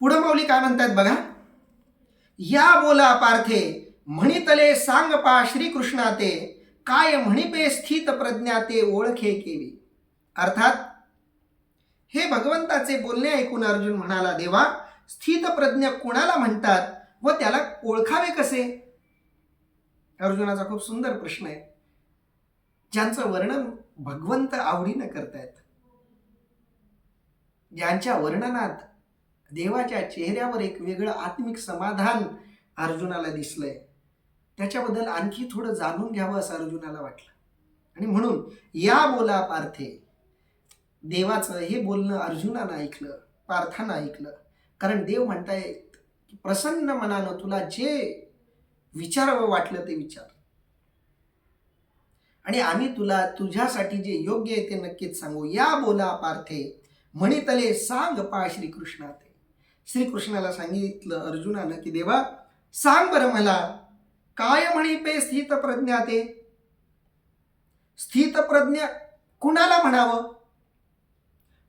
पुढं माऊली काय म्हणतात बघा? या बोला पार्थे म्हणितले सांग पा श्रीकृष्णा ते काय म्हणिपे स्थित प्रज्ञा ते ओळखे केवी? अर्थात हे भगवंताचे बोलणे ऐकून अर्जुन म्हणाला देवा स्थित प्रज्ञ कोणाला म्हणतात व त्याला ओळखावे कसे? अर्जुनाचा खूप सुंदर प्रश्न आहे. ज्यांचं वर्णन भगवंत आवडीनं करतायत ज्यांच्या वर्णनात देवाच्या चेहऱ्यावर एक वेगळं आत्मिक समाधान अर्जुनाला दिसलंय. त्याच्याबद्दल आणखी थोडं जाणून घ्यावं असं अर्जुनाला वाटलं. आणि म्हणून या बोला पार्थे. देवाचं हे बोलणं अर्जुनानं ऐकलं पार्थानं ऐकलं. कारण देव म्हणतायत की प्रसन्न मनानं तुला जे विचारावं वाटलं ते विचार. आणि आम्ही तुला तुझ्यासाठी जे योग्य आहे ते नक्कीच सांगू. या बोला पार्थे. म्हणितले सांग पा श्रीकृष्णा ते श्रीकृष्णाला सांगितलं अर्जुनानं की देवा सांग बरं मला काय म्हणी पे स्थित प्रज्ञा ते? स्थित प्रज्ञा कुणाला म्हणावं?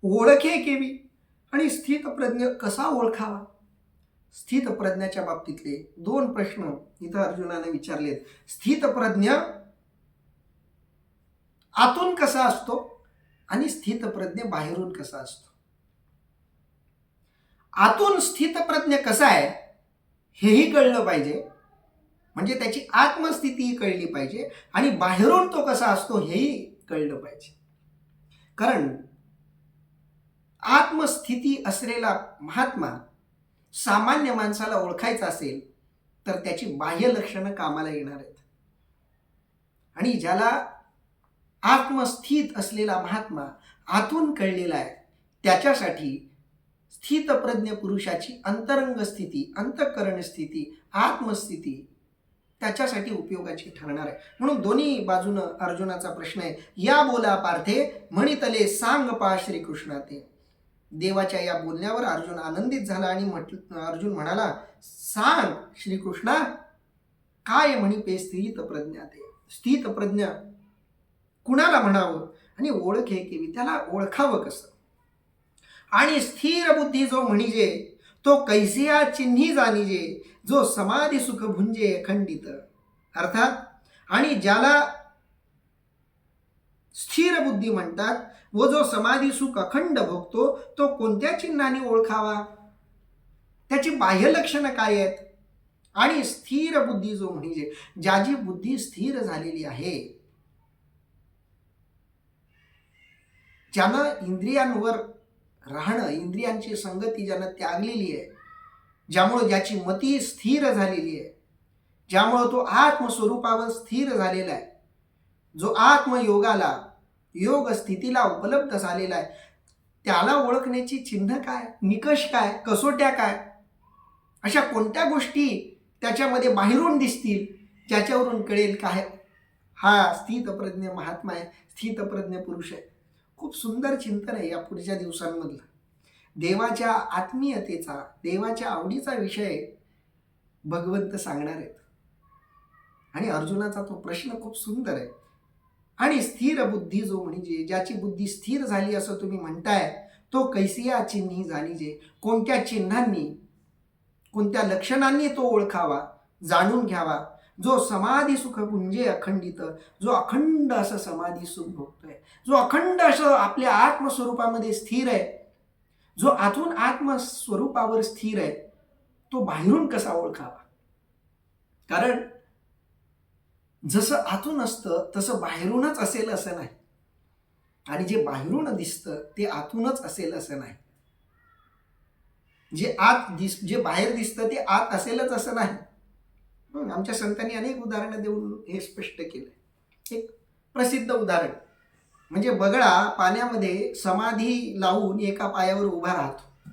ओळखे केवी. आणि स्थित प्रज्ञ कसा ओळखावा? स्थित प्रज्ञाच्या बाबतीतले दोन प्रश्न इथं अर्जुनाने विचारलेत. स्थित प्रज्ञ आतून कसा असतो? आणि स्थित प्रज्ञ बाहेरून कसा असतो? आतून स्थितप्रज्ञ कसा आहे हेही कळलं पाहिजे. म्हणजे त्याची आत्मस्थितीही कळली पाहिजे आणि बाहेरून तो कसा असतो हेही कळलं पाहिजे. कारण आत्मस्थिती असलेला महात्मा सामान्य माणसाला ओळखायचा असेल तर त्याची बाह्य लक्षणं कामाला येणार आहेत. आणि ज्याला आत्मस्थित असलेला महात्मा आतून कळलेला आहे त्याच्यासाठी स्थितप्रज्ञ पुरुषाची अंतरंग स्थिती अंतःकरण स्थिती आत्मस्थिती त्याच्यासाठी उपयोगाची ठरणार आहे. म्हणून दोन्ही बाजूनं अर्जुनाचा प्रश्न आहे. या बोला पार्थे म्हणितले सांग पा श्रीकृष्णा ते देवाच्या या बोलण्यावर अर्जुन आनंदित झाला आणि म्हटलं अर्जुन म्हणाला सांग श्रीकृष्णा काय म्हणी पे स्थित प्रज्ञा ते स्थित प्रज्ञा कुणाला म्हणावं? आणि ओळख हे केवी त्याला ओळखावं कसं? आणि स्थिर बुद्धी जो म्हणजे तो कैसिया चिन्ही जाणीजे जो समाधी सुख भुंजे अखंडित. अर्थात आणि ज्याला स्थिर बुद्धी म्हणतात व जो समाधी सुख अखंड भोगतो तो कोणत्या चिन्हाने ओळखावा? त्याची बाह्य लक्षणं काय आहेत? आणि स्थिर बुद्धी जो म्हणजे ज्याची बुद्धी स्थिर झालेली आहे. ज्यानं इंद्रियांवर राहणं इंद्रियांची संगती ज्यानं त्यागलेली आहे ज्यामुळं ज्याची मती स्थिर झालेली आहे ज्यामुळं तो आत्मस्वरूपावर स्थिर झालेला आहे जो आत्मयोगाला योग स्थितीला उपलब्ध झालेला आहे त्याला ओळखण्याची चिन्ह काय निकष काय कसोट्या काय? अशा कोणत्या गोष्टी त्याच्यामध्ये बाहेरून दिसतील ज्याच्यावरून कळेल काय हा स्थितप्रज्ञ महात्मा आहे स्थितप्रज्ञ पुरुष आहे. खूप सुंदर चिंतन आहे या पुढच्या दिवसांमधलं. देवाच्या आत्मीयतेचा देवाच्या आवडीचा विषय भगवंत सांगणार आहेत. आणि अर्जुनाचा तो प्रश्न खूप सुंदर आहे. आणि स्थिर बुद्धी जो म्हणजे ज्याची बुद्धी स्थिर झाली असं तुम्ही म्हणताय तो कैसिया चिन्ही जे कोणत्या चिन्हांनी कोणत्या लक्षणांनी तो ओळखावा जाणून घ्यावा जो समाधी सुख पुंजे अखंडित जो अखंड असं समाधी सुख भोगतोय जो अखंड असं आपल्या आत्मस्वरूपामध्ये स्थिर आहे जो आतून आत्मस्वरूपावर स्थिर आहे तो बाहेरून कसा ओळखावा? कारण जसं आतून असतं तसं बाहेरूनच असेल असं नाही. आणि जे बाहेरून दिसतं ते आतूनच असेल असं नाही. जे आत दिस जे बाहेर दिसतं ते आत असेलच असं नाही. आमच्या संतांनी अनेक उदाहरणं देऊन हे स्पष्ट केलं एक प्रसिद्ध उदाहरण. म्हणजे बगळा पाण्यामध्ये समाधी लावून एका पायावर उभा राहतो.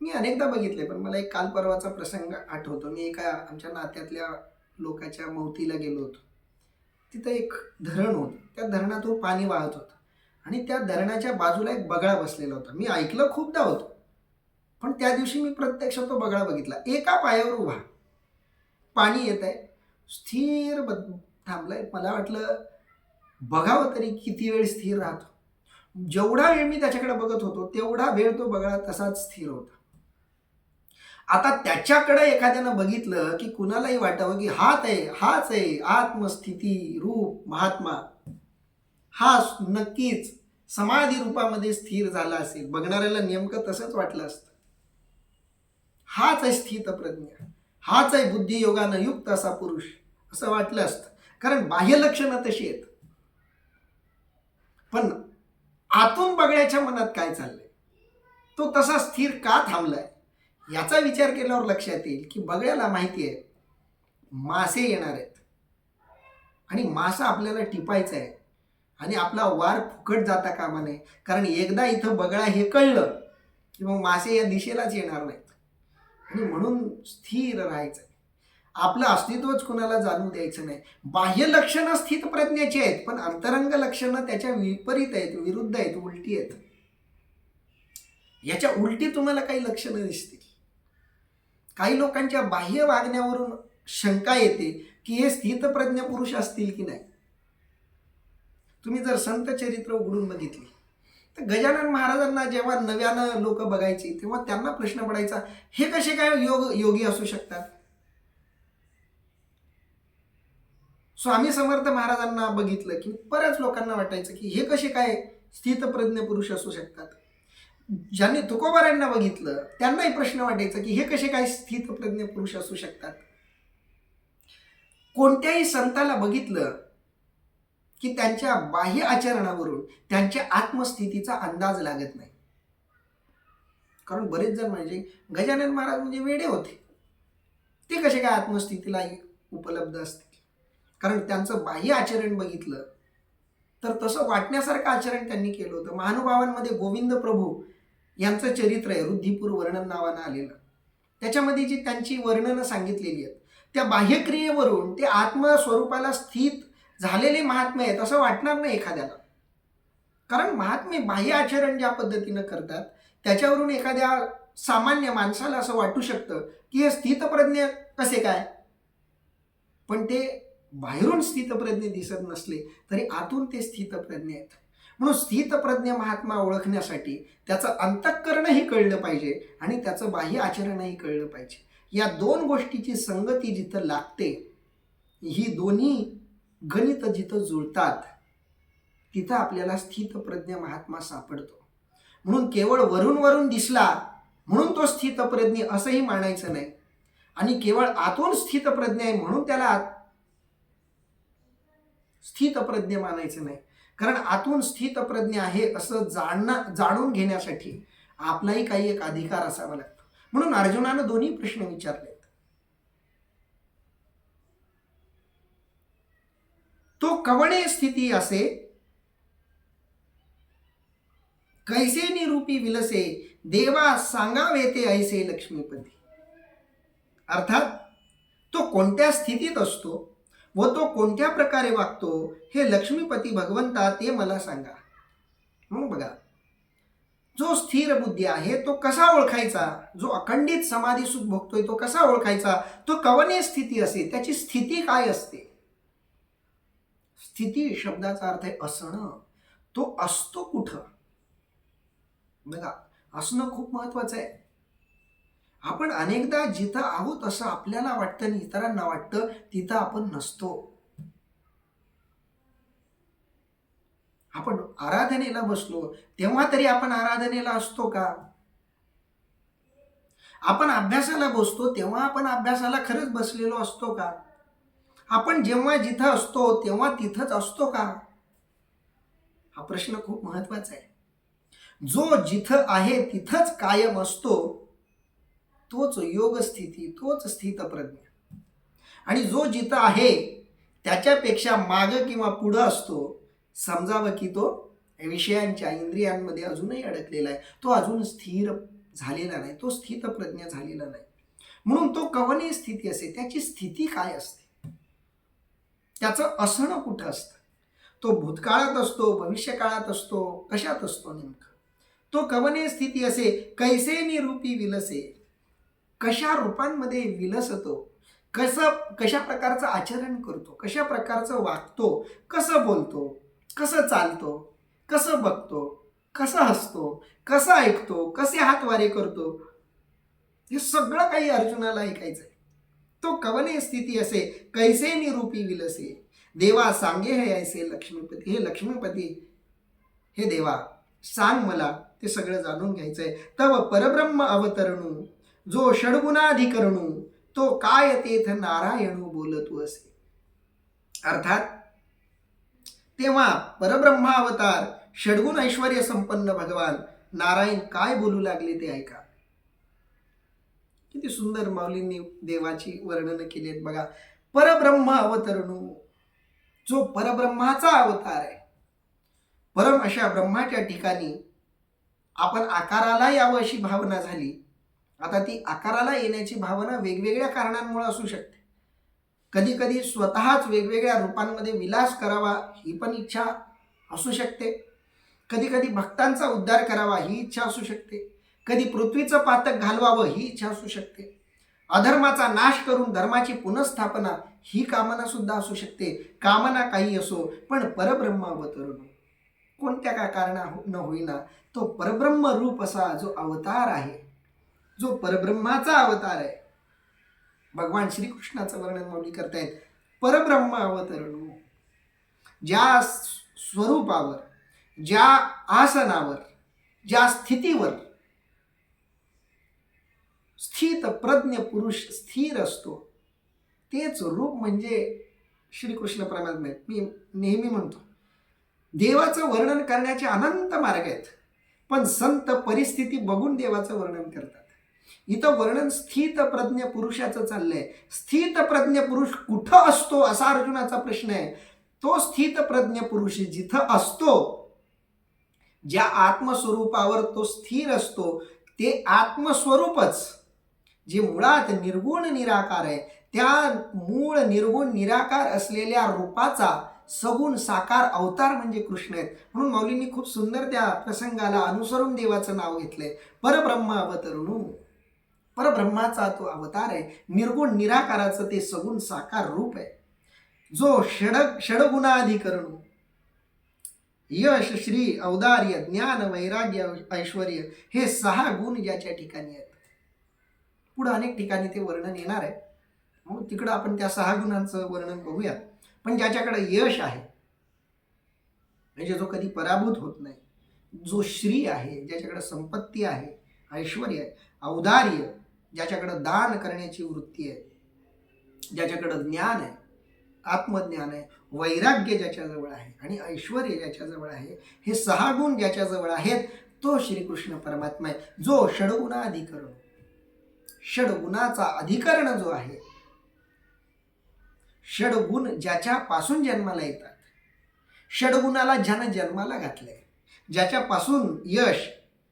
मी अनेकदा बघितले पण मला एक काल परवाचा प्रसंग आठवतो. मी एका आमच्या नात्यातल्या लोकाच्या मौतीला गेलो होतो. तिथं एक धरण होतं. त्या धरणातून पाणी वाहत होतं. आणि त्या धरणाच्या बाजूला एक बगळा बसलेला होता. मी ऐकलं खूपदा होतं. पण त्या दिवशी मी प्रत्यक्ष तो बगळा बघितला. एका पायावर उभा. पाणी येत आहे. स्थिर बद थांबलाय. मला वाटलं बघावं तरी किती वेळ स्थिर राहतो. जेवढा वेळ मी त्याच्याकडे बघत होतो तेवढा वेळ तो बगळा तसाच स्थिर होता. आता त्याच्याकडे एखाद्यानं बघितलं की कुणालाही वाटावं की हात आहे हाच आहे आत्मस्थिती रूप महात्मा. हा नक्कीच समाधी रूपामध्ये स्थिर झाला असेल. बघणाऱ्याला नेमकं तसंच वाटलं असतं. हाच आहे स्थित प्रज्ञ हाच आहे बुद्धियोगानं युक्त असा पुरुष. असं वाटलं असतं. कारण बाह्य लक्षणं तशी आहेत. पण आतून बघण्याच्या मनात काय चाललंय? तो तसा स्थिर का थांबलाय? याचा विचार केल्यावर लक्षात येईल की बगळ्याला माहिती आहे मासे येणार आहेत. आणि मासा आपल्याला टिपायचा आहे. आणि आपला वार फुकट जाता कामा नये. कारण एकदा इथं बगळा हे कळलं की मग मासे या दिशेलाच येणार नाही आणि म्हणून स्थिर राहायचं आहे आपलं अस्तित्वच कुणाला जाणून द्यायचं नाही. बाह्य लक्षणं स्थित प्रज्ञाची आहेत पण अंतरंग लक्षणं त्याच्या विपरीत आहेत विरुद्ध आहेत उलटी आहेत. याच्या उलटी तुम्हाला काही लक्षणं दिसतील. काही लोकांच्या बाह्य वागण्यावरून शंका येते की हे स्थितप्रज्ञ पुरुष असतील की नाही. तुम्ही जर संत चरित्र उघडून बघितली तर गजानन महाराजांना जेव्हा नव्यानं लोक बघायची तेव्हा त्यांना प्रश्न पडायचा हे कसे काय योग योगी असू शकतात? स्वामी समर्थ महाराजांना बघितलं की बऱ्याच लोकांना वाटायचं की हे कसे काय स्थितप्रज्ञ पुरुष असू शकतात? ज्यांनी तुकोबारांना बघितलं त्यांनाही प्रश्न वाटायचा की हे कसे काय स्थितप्रज्ञ पुरुष असू शकतात? कोणत्याही संताला बघितलं की त्यांच्या बाह्य आचरणावरून त्यांच्या आत्मस्थितीचा अंदाज लागत नाही. कारण बरेच जण म्हणजे गजानन महाराज म्हणजे वेडे होते. ते कसे काय आत्मस्थितीला उपलब्ध असतील? कारण त्यांचं बाह्य आचरण बघितलं तर तसं वाटण्यासारखं आचरण त्यांनी केलं होतं. महानुभावांमध्ये गोविंद प्रभू यांचं चरित्र आहे रुद्धिपूर वर्णन नावानं आलेलं. त्याच्यामध्ये जी त्यांची वर्णनं सांगितलेली आहेत त्या बाह्यक्रियेवरून ते आत्मस्वरूपाला स्थित झालेले महात्मे आहेत असं वाटणार नाही एखाद्याला. कारण महात्मे बाह्य आचरण ज्या पद्धतीनं करतात त्याच्यावरून एखाद्या सामान्य माणसाला असं वाटू शकतं की हे स्थितप्रज्ञ कसे काय? पण ते बाहेरून स्थितप्रज्ञ दिसत नसले तरी आतून ते स्थितप्रज्ञ आहेत. म्हणून स्थितप्रज्ञ महात्मा ओळखण्यासाठी त्याचं अंतःकरणही कळलं पाहिजे आणि त्याचं बाह्य आचरणही कळलं पाहिजे. या दोन गोष्टीची संगती जिथं लागते ही दोन्ही गणित जिथं जुळतात तिथं आपल्याला स्थितप्रज्ञ महात्मा सापडतो. म्हणून केवळ वरून वरून दिसला म्हणून तो स्थितप्रज्ञ असंही मानायचं नाही. आणि केवळ आतून स्थितप्रज्ञ आहे म्हणून त्याला स्थितप्रज्ञ मानायचं नाही. कारण आतून स्थितप्रज्ञ आहे असं जाणणं जाणून घेण्यासाठी आपलाही काही एक अधिकार असावा लागतो. म्हणून अर्जुनानं दोन्ही प्रश्न विचारले. तो कवणे स्थिती असे कैसे निरूपी विलसे देवा सांगावे ते ऐसे लक्ष्मीपती. अर्थात तो कोणत्या स्थितीत असतो व तो कोणत्या प्रकारे वागतो हे लक्ष्मीपती भगवंता ते मला सांगा. मग बघा जो स्थिर बुद्धी आहे तो कसा ओळखायचा? जो अखंडित समाधी सुख भोगतोय तो कसा ओळखायचा? तो कवने स्थिती असे? त्याची स्थिती काय असते? स्थिती शब्दाचा अर्थ आहे असणं. तो असतो कुठं? बघा असणं खूप महत्वाचं आहे. आपण अनेकदा जिथं आहोत असं आपल्याला वाटतं आणि इतरांना वाटतं तिथं आपण नसतो. आपण आराधनेला बसलो तेव्हा तरी आपण आराधनेला असतो का? आपण अभ्यासाला बसतो तेव्हा आपण अभ्यासाला खरंच बसलेलो असतो का? आपण जेव्हा जिथं असतो तेव्हा तिथंच असतो का? हा प्रश्न खूप महत्त्वाचा आहे. जो जिथं आहे तिथंच कायम असतो तोच योग स्थिती तोच स्थित प्रज्ञा आणि जो जिथं आहे त्याच्यापेक्षा माग किंवा पुढं असतो समजावं की तो विषयांच्या इंद्रियांमध्ये अजूनही अडकलेला आहे. तो अजून स्थिर झालेला नाही तो स्थितप्रज्ञ झालेला नाही. म्हणून तो कवनी स्थिती असे त्याची स्थिती काय असते? त्याचं असणं कुठं असतं? तो भूतकाळात असतो भविष्यकाळात असतो कशात असतो नेमकं? तो कवने स्थिती असे कैसे निरूपी विलसे? कशा रूपांमध्ये विलसतो? कसं कशा प्रकारचं आचरण करतो? कशा प्रकारचं वागतो? कसं बोलतो? कसं चालतो? कसं बघतो? कसं हसतो? कसं ऐकतो? कसे हातवारे करतो? हे सगळं काही अर्जुनाला ऐकायचंय. तो कवने स्थिती असे कैसे निरूपी विलसे? देवा सांगे हे ऐसे लक्ष्मीपती। हे लक्ष्मीपती हे देवा सांग मला ते सगळं जाणून घ्यायचंय. तव परब्रह्म अवतरणू जो षडगुणाधिकरणू तो काय तेथ नारायणू बोलतू असे? अर्थात तेव्हा परब्रह्मा अवतार षडगुण ऐश्वर संपन्न भगवान नारायण काय बोलू लागले ते ऐका. किती सुंदर माऊलींनी देवाची वर्णन केली आहेत बघा. परब्रह्म अवतरणू. जो परब्रह्माचा अवतार आहे परम अशा ब्रह्माच्या ठिकाणी आपण आकाराला यावं अशी भावना झाली. आता ती आकाराला येण्याची भावना वेगवेगळ्या कारणांमुळे असू शकते. कधी कधी स्वतःच वेगवेगळ्या रूपांमध्ये विलास करावा ही पण इच्छा असू शकते. कधी कधी भक्तांचा उद्धार करावा ही इच्छा असू शकते. कधी पृथ्वीचं पातक घालवावं ही इच्छा असू शकते. अधर्माचा नाश करून धर्माची पुनर्स्थापना ही कामना सुद्धा असू शकते. कामना काही असो पण परब्रह्म अवतरण कोणत्या का कारणा न होईना तो परब्रह्म रूप असा जो अवतार आहे. जो परब्रह्माचा अवतार आहे. भगवान श्रीकृष्णाचं वर्णन मौली करतायत परब्रह्म अवतरण ज्या स्वरूपावर ज्या आसनावर ज्या स्थितीवर स्थित प्रज्ञ पुरुष स्थिर असतो. तेच रूप म्हणजे श्रीकृष्ण परमात्मा आहेत. मी नेहमी म्हणतो. देवाचं वर्णन करण्याचे अनंत मार्ग आहेत. पण संत परिस्थिती बघून देवाचं वर्णन करतात. इथं वर्णन स्थित प्रज्ञ पुरुषाचं चाललंय. स्थित प्रज्ञ पुरुष कुठं असतो असा अर्जुनाचा प्रश्न आहे. तो स्थित प्रज्ञ पुरुष जिथं असतो ज्या आत्मस्वरूपावर तो स्थिर असतो ते आत्मस्वरूपच जे मुळात निर्गुण निराकार आहे त्या मूळ निर्गुण निराकार असलेल्या रूपाचा सगुण साकार अवतार म्हणजे कृष्ण आहेत. म्हणून माऊलींनी खूप सुंदर त्या प्रसंगाला अनुसरून देवाचं नाव घेतलंय. परब्रह्म अवतरणू. परब्रह्माचा तो अवतार आहे. निर्गुण निराकाराचं ते सगुण साकार रूप आहे. जो षड षडगुणाधिकरण. यश श्री औदार्य ज्ञान वैराग्य ऐश्वर हे सहा गुण ज्याच्या ठिकाणी आहेत. पुढं अनेक ठिकाणी ते वर्णन येणार आहे. मग तिकडं आपण त्या सहा गुणांचं वर्णन बघूयात. पण ज्याच्याकडे यश आहे म्हणजे जो कधी पराभूत होत नाही जो श्री आहे ज्याच्याकडे संपत्ती आहे ऐश्वर आहे औदार्य ज्याच्याकडं दान करण्याची वृत्ती आहे ज्याच्याकडं ज्ञान आहे आत्मज्ञान आहे वैराग्य ज्याच्याजवळ आहे आणि ऐश्वर ज्याच्याजवळ आहे हे सहा गुण ज्याच्याजवळ आहेत तो श्रीकृष्ण परमात्मा आहे. जो षडगुणाधिकरण षडगुणाचा अधिकरण जो आहे षडगुण ज्याच्यापासून जन्माला येतात षडगुणाला ज्यानं जन्माला घातलंय ज्याच्यापासून यश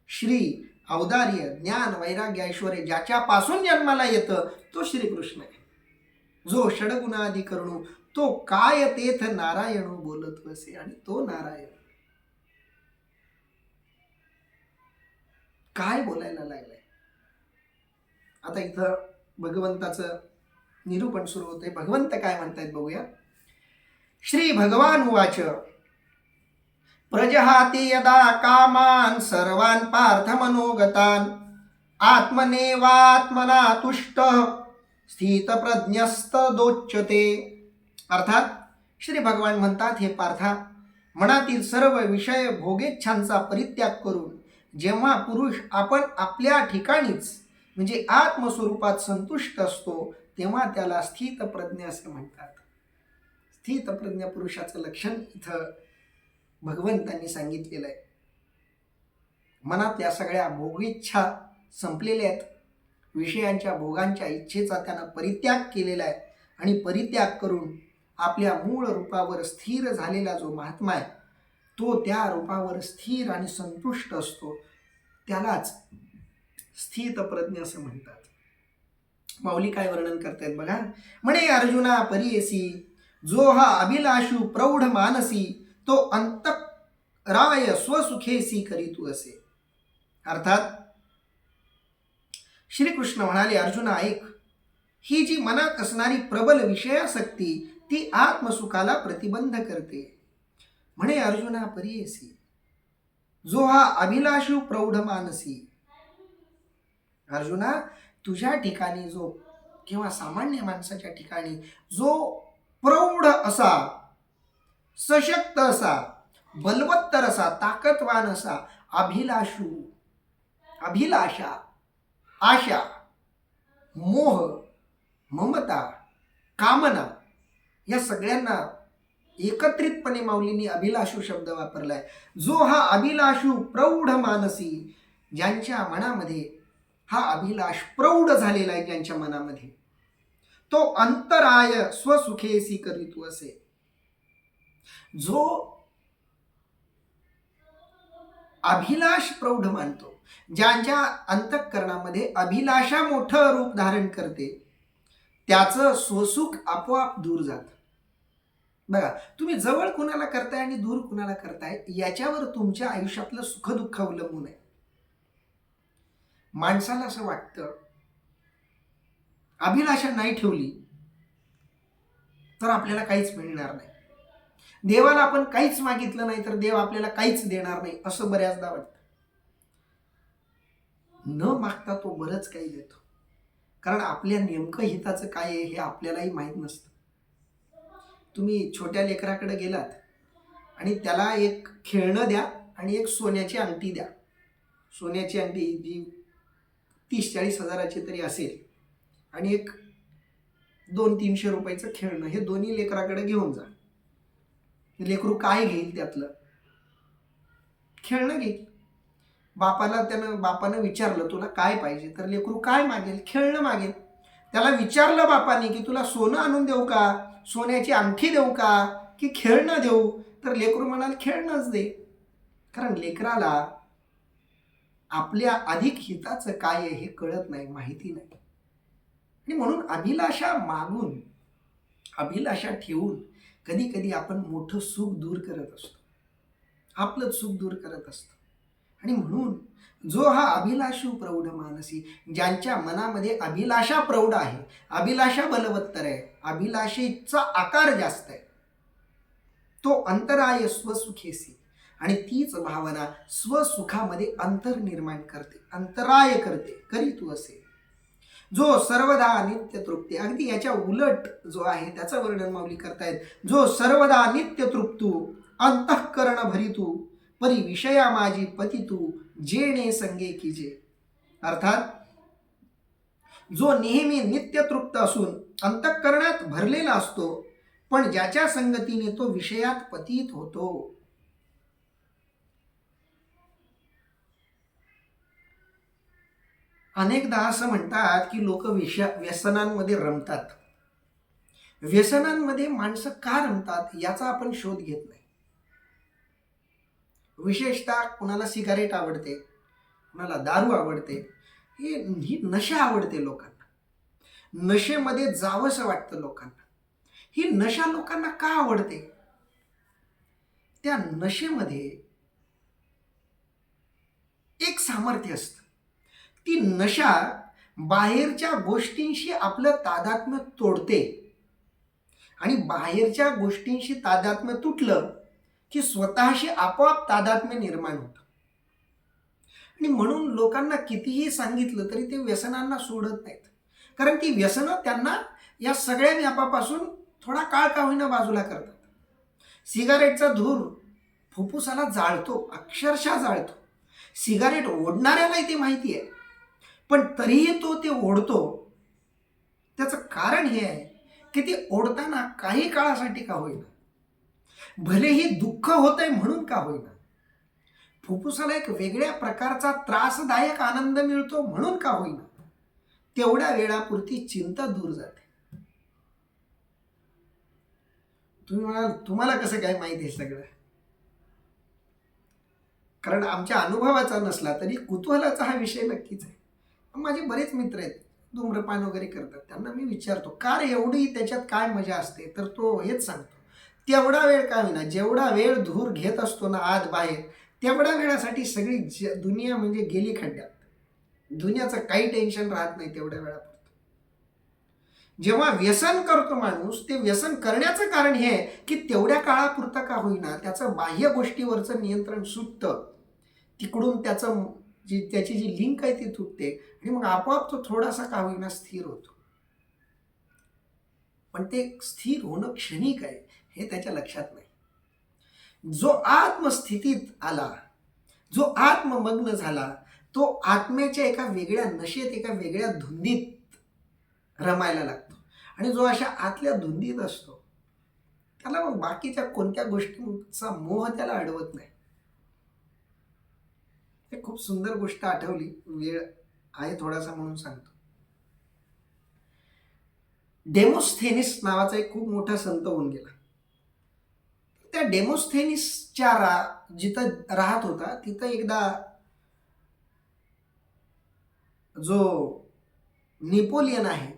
श्री औदार्य ज्ञान वैराग्य ऐश्वर ज्याच्यापासून जन्माला येतं तो श्रीकृष्ण आहे. जो षडगुणादी करणू तो काय तेथ नारायण बोलत बसे आणि तो नारायण. काय बोलायला लागलाय? आता इथं भगवंताचं निरूपण सुरू होते भगवंत काय म्हणतायत बघूया. श्री भगवान उवाच प्रजहाती यदा कामान सर्वान पार्थ मनोगतान आत्मनेवात्मना तुष्ट स्थित प्रज्ञस्त दोच्यते. अर्थात श्री भगवान म्हणतात हे पार्था मनातील सर्व विषय भोगेच्छांचा परित्याग करून जेव्हा पुरुष आपण आपल्या ठिकाणीच म्हणजे आत्मस्वरूपात संतुष्ट असतो तेव्हा त्याला स्थित प्रज्ञ असं म्हणतात. स्थित प्रज्ञ पुरुषाचं लक्षण इथं भगवंतांनी सांगितलेलं आहे. मनातल्या सगळ्या भोगिच्छा संपलेल्या आहेत. विषयांच्या भोगांच्या इच्छेचा त्यानं परित्याग केलेला आहे. आणि परित्याग करून आपल्या मूळ रूपावर स्थिर झालेला जो महात्मा आहे तो त्या रूपावर स्थिर आणि संतुष्ट असतो. त्यालाच स्थित प्रज्ञ असं म्हणतात. माऊली काय वर्णन करतायत बघा? म्हणे अर्जुना परियसी जो हा अभिलाषू प्रौढ मानसी तो अंत राय स्वसुखेसी करीतू असे. अर्थात श्रीकृष्ण म्हणाले अर्जुना ऐक ही जी मनात असणारी प्रबल विषयासक्ती ती आत्मसुखाला प्रतिबंध करते. म्हणे अर्जुना परियसी जो हा अभिलाषू प्रौढ मानसी अर्जुना तुझ्या ठिकाणी जो किंवा सामान्य माणसाच्या ठिकाणी जो प्रौढ असा सशक्त असा बलवत्तर असा ताकदवान असा अभिलाषू अभिलाषा आशा मोह ममता कामना या सगळ्यांना एकत्रितपणे माऊलींनी अभिलाषू शब्द वापरलाय. जो हा अभिलाषू प्रौढ मानसी ज्यांच्या मनामध्ये हा अभिलाष प्रौढ झालेला आहे ज्यांच्या मनामध्ये. तो अंतराय स्वसुखेसी करीतू असे जो अभिलाष प्रौढ मानतो ज्यांच्या अंतःकरणामध्ये अभिलाषा मोठं रूप धारण करते त्याचं स्वसुख आपोआप दूर जात. बघा तुम्ही जवळ कुणाला करताय आणि दूर कुणाला करताय याच्यावर तुमच्या आयुष्यातलं सुखदुःख अवलंबून आहे. माणसाला असं वाटतं अभिलाषा नाही ठेवली तर आपल्याला काहीच मिळणार नाही. देवाला आपण काहीच मागितलं नाही तर देव आपल्याला काहीच देणार नाही असं बऱ्याचदा वाटतं. न मागता तो बरंच काही देतो. कारण आपल्या नेमकं हिताचं काय आहे हे आपल्यालाही माहीत नसतं. तुम्ही छोट्या लेकराकडे गेलात आणि त्याला एक खेळणं द्या आणि एक सोन्याची अंगठी द्या. सोन्याची अंगठी जी तीस चाळीस हजाराची तरी असेल. आणि एक दोन तीनशे रुपयाचं खेळणं हे दोन्ही लेकराकडे घेऊन जा. लेकरू काय घेईल त्यातलं? खेळणं घेईल. बापाला त्यानं बापानं विचारलं तुला काय पाहिजे? तर लेकरू काय मागेल? खेळणं मागेल. त्याला विचारलं बापाने की तुला सोनं आणून देऊ का? सोन्याची अंगठी देऊ का? की खेळणं देऊ? तर लेकरू म्हणाल खेळणंच दे. कारण लेकराला आपल्या अधिक हिताचं काय आहे हे कळत नाही माहिती नाही. आणि म्हणून अभिलाषा मागून अभिलाषा ठेवून कधी कधी आपण मोठं सुख दूर करत असतो. आपलं सुख दूर करत असतो. आणि म्हणून जो हा अभिलाषू प्रौढ मानसी ज्यांच्या मनामध्ये अभिलाषा प्रौढ आहे अभिलाषा बलवत्तर आहे अभिलाषेचा आकार जास्त आहे तो अंतराय स्वसुखेसी आणि तीच भावना स्वसुखामध्ये अंतर निर्माण करते अंतराय करते करी तू असे. जो सर्वदा नित्य तृप्ती अगदी याच्या उलट जो आहे त्याचं वर्णन माऊली करतायत. जो सर्वदा नित्य तृप्तू अंतःकरण भरितू परी विषया माझी पतितू जेणे संगे किजे. अर्थात जो नेहमी नित्य तृप्त असून अंतःकरणात भरलेला असतो पण ज्याच्या संगतीने तो विषयात पतीत होतो. अनेकदा असं म्हणतात की लोक विष व्यसनांमध्ये रमतात. व्यसनांमध्ये माणसं का रमतात याचा आपण शोध घेत नाही. विशेषतः कुणाला सिगारेट आवडते कुणाला दारू आवडते हे ही नशा आवडते लोकांना. नशेमध्ये जावंसं वाटतं लोकांना. ही नशा लोकांना का आवडते? त्या नशेमध्ये एक सामर्थ्य असतं. ती नशा बाहेरच्या गोष्टींशी आपलं तादात्म्य तोडते. आणि बाहेरच्या गोष्टींशी तादात्म्य तुटलं की स्वतःशी आपोआप तादात्म्य निर्माण होतं. आणि म्हणून लोकांना कितीही सांगितलं तरी ते व्यसनांना सोडत नाहीत. कारण ती व्यसनं त्यांना या सगळ्या व्यापापासून थोडा काळ का होईना बाजूला करतात. सिगारेटचा धूर फुफ्फुसाला जाळतो अक्षरशः जाळतो. सिगारेट ओढणाऱ्यालाही ते माहिती आहे. पण तरीही तो ते ओढतो. त्याचं कारण हे आहे की ते ओढताना काही काळासाठी का होईना. भलेही दुःख होत आहे म्हणून का होईना. फुफ्फुसाला एक वेगळ्या प्रकारचा त्रासदायक आनंद मिळतो म्हणून का होईना. तेवढ्या वेळापुरती चिंता दूर जाते. तुम्ही म्हणाल तुम्हाला कसं काय माहिती आहे सगळं? कारण आमच्या अनुभवाचा नसला तरी कुतूहलाचा हा विषय नक्कीच आहे. माझे बरेच मित्र आहेत धूम्रपान वगैरे करतात. त्यांना मी विचारतो का रे एवढी त्याच्यात काय मजा असते? तर तो हेच सांगतो तेवढा वेळ काय होईना जेवढा वेळ धूर घेत असतो ना आत बाहेर तेवढ्या वेळासाठी सगळी ज दुनिया म्हणजे गेली खड्ड्यात. दुनियाचं काही टेन्शन राहत नाही तेवढ्या वेळात जेव्हा व्यसन करतो माणूस ते व्यसन करण्याचं कारण हे आहे की तेवढ्या काळापुरतं का होईना त्याचं बाह्य गोष्टीवरचं नियंत्रण सुटतं. तिकडून त्याचं जी त्याची जी लिंक आहे ती तुटते. आणि मग आपोआप तो थोडासा का होईना स्थिर होतो. पण ते स्थिर होणं क्षणिक आहे हे त्याच्या लक्षात नाही. जो आत्मस्थितीत आला जो आत्ममग्न झाला तो आत्म्याच्या एका वेगळ्या नशेत एका वेगळ्या धुंदीत रमायला लागतो. आणि जो अशा आतल्या धुंदीत असतो त्याला मग बाकीच्या कोणत्या गोष्टींचा मोह त्याला अडवत नाही. हे खूप सुंदर गोष्ट आठवली. वेळ आहे थोडासा म्हणून सांगतो. डेमोस्थेनिस नावाचा एक खूप मोठा संत होऊन गेला. त्या डेमोस्थेनिसच्या रा जिथं राहत होता तिथं एकदा जो नेपोलियन आहे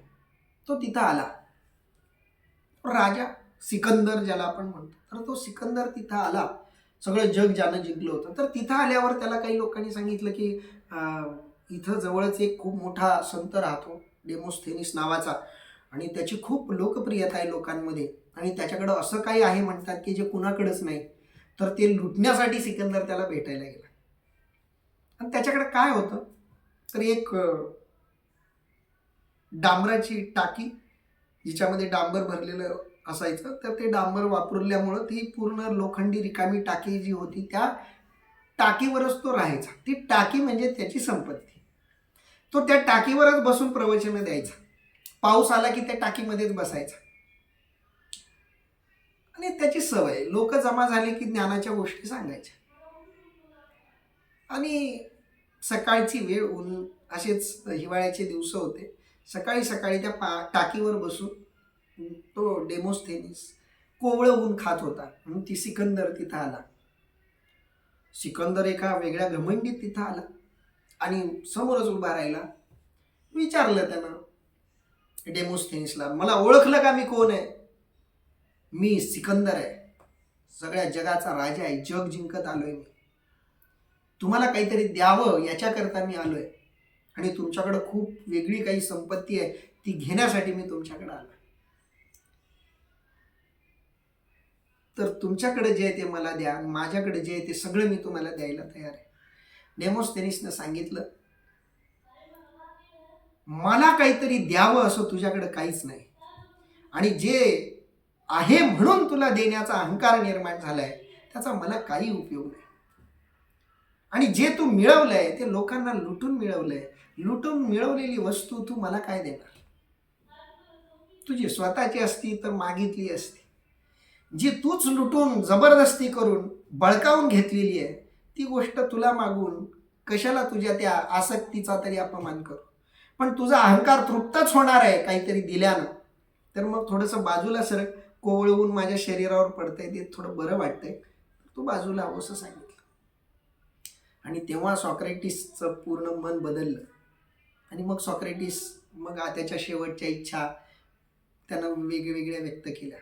तो तिथं आला. राजा सिकंदर ज्याला आपण म्हणतो. तर तो सिकंदर तिथं आला. सगळं जग ज्यानं जिंकलं होतं. तर तिथं आल्यावर त्याला काही लोकांनी सांगितलं की इथं जवळच एक खूप मोठा संत राहतो डेमोस्थेनिस नावाचा. आणि त्याची खूप लोकप्रियता आहे लोकांमध्ये. आणि त्याच्याकडं असं काही आहे म्हणतात की जे कुणाकडंच नाही. तर ते लुटण्यासाठी सिकंदर त्याला भेटायला गेला. आणि त्याच्याकडे काय होतं? तर एक डांबराची टाकी जिच्यामध्ये डांबर भरलेलं असायचं तर ते डांबर वापरल्यामुळं ती पूर्ण लोखंडी रिकामी टाकी जी होती त्या टाकीवरच तो राहायचा. ती टाकी म्हणजे त्याची संपत्ती. तो त्या टाकीवरच बसून प्रवचनं द्यायचा. पाऊस आला की त्या टाकीमध्येच बसायचा. आणि त्याची सवय लोक जमा झाले की ज्ञानाच्या गोष्टी सांगायच्या. आणि सकाळची वेळ ऊन असेच हिवाळ्याचे दिवस होते. सकाळी सकाळी त्या पा टाकीवर बसून तो डेमोस्थेनिस कोवळं ऊन खात होता म्हणून ती सिकंदर तिथं आला. सिकंदर एका वेगळ्या घमंडीत तिथं आला आणि समोरच उभा राहिला. विचारलं त्यानं डेमोस्थेनिसला मला ओळखलं का मी कोण आहे? मी सिकंदर आहे. सगळ्या जगाचा राजा आहे. जग जिंकत आलोय मी. तुम्हाला काहीतरी द्यावं याच्याकरता मी आलोय. आणि तुमच्याकडं खूप वेगळी काही संपत्ती आहे ती घेण्यासाठी मी तुमच्याकडे आलो तर तुमच्याकडे जे आहे ते मला द्या. माझ्याकडे जे आहे ते सगळं मी तुम्हाला द्यायला तयार आहे. डेमोस्थेनिसनं सांगितलं मला काहीतरी द्यावं असं तुझ्याकडे काहीच नाही. आणि जे आहे म्हणून तुला देण्याचा अहंकार निर्माण झालाय त्याचा मला काही उपयोग नाही. आणि जे तू मिळवलंय ते लोकांना लुटून मिळवलंय. लुटून मिळवलेली वस्तू तू मला काय देणार? तुझी स्वतःची असती तर मागितली असती. जी तूच लुटून जबरदस्ती करून बळकावून घेतलेली आहे ती गोष्ट तुला मागून कशाला तुझ्या त्या आसक्तीचा तरी अपमान करू? पण तुझा अहंकार तृप्तच होणार आहे काहीतरी दिल्यानं. तर मग थोडंसं बाजूला सर कोवळवून माझ्या शरीरावर पडतंय ते थोडं बरं वाटतंय. तू बाजूला हवं असं सांगितलं. आणि तेव्हा सॉक्रेटिसचं पूर्ण मन बदललं. आणि मग सॉक्रेटिस मग आ- त्याच्या शेवटच्या इच्छा त्यानं वेगवेगळ्या व्यक्त केल्या.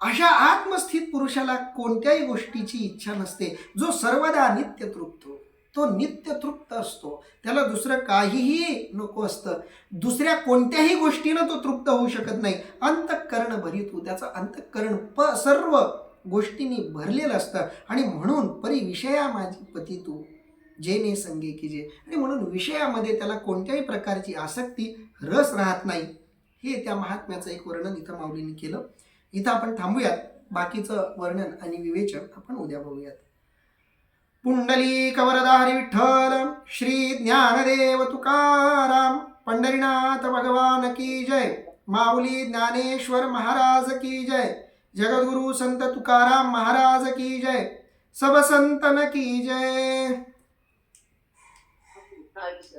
अशा आत्मस्थित पुरुषाला कोणत्याही गोष्टीची इच्छा नसते. जो सर्वदा नित्य तृप्त तो नित्य तृप्त असतो. त्याला दुसरं काहीही नको असतं. दुसऱ्या कोणत्याही गोष्टीनं तो तृप्त होऊ शकत नाही. अंतःकरण भरितू त्याचं अंतःकरण प सर्व गोष्टींनी भरलेलं असतं. आणि म्हणून परी विषया माझी पती तू. जेने संगे की जे. आणि म्हणून विषयामध्ये त्याला कोणत्याही प्रकारची आसक्ती रस राहत नाही. हे त्या महात्म्याचं एक वर्णन इथं माऊलींनी केलं. इथं आपण थांबूयात. बाकीचं वर्णन आणि विवेचन आपण उद्या बघूयात. पुंडली कवरदारी विठ्ठल श्री ज्ञानदेव तुकाराम पंढरीनाथ भगवान की जय. माऊली ज्ञानेश्वर महाराज की जय. जगद्गुरु संत तुकाराम महाराज की जय. सब संतन की जय. अच्छा.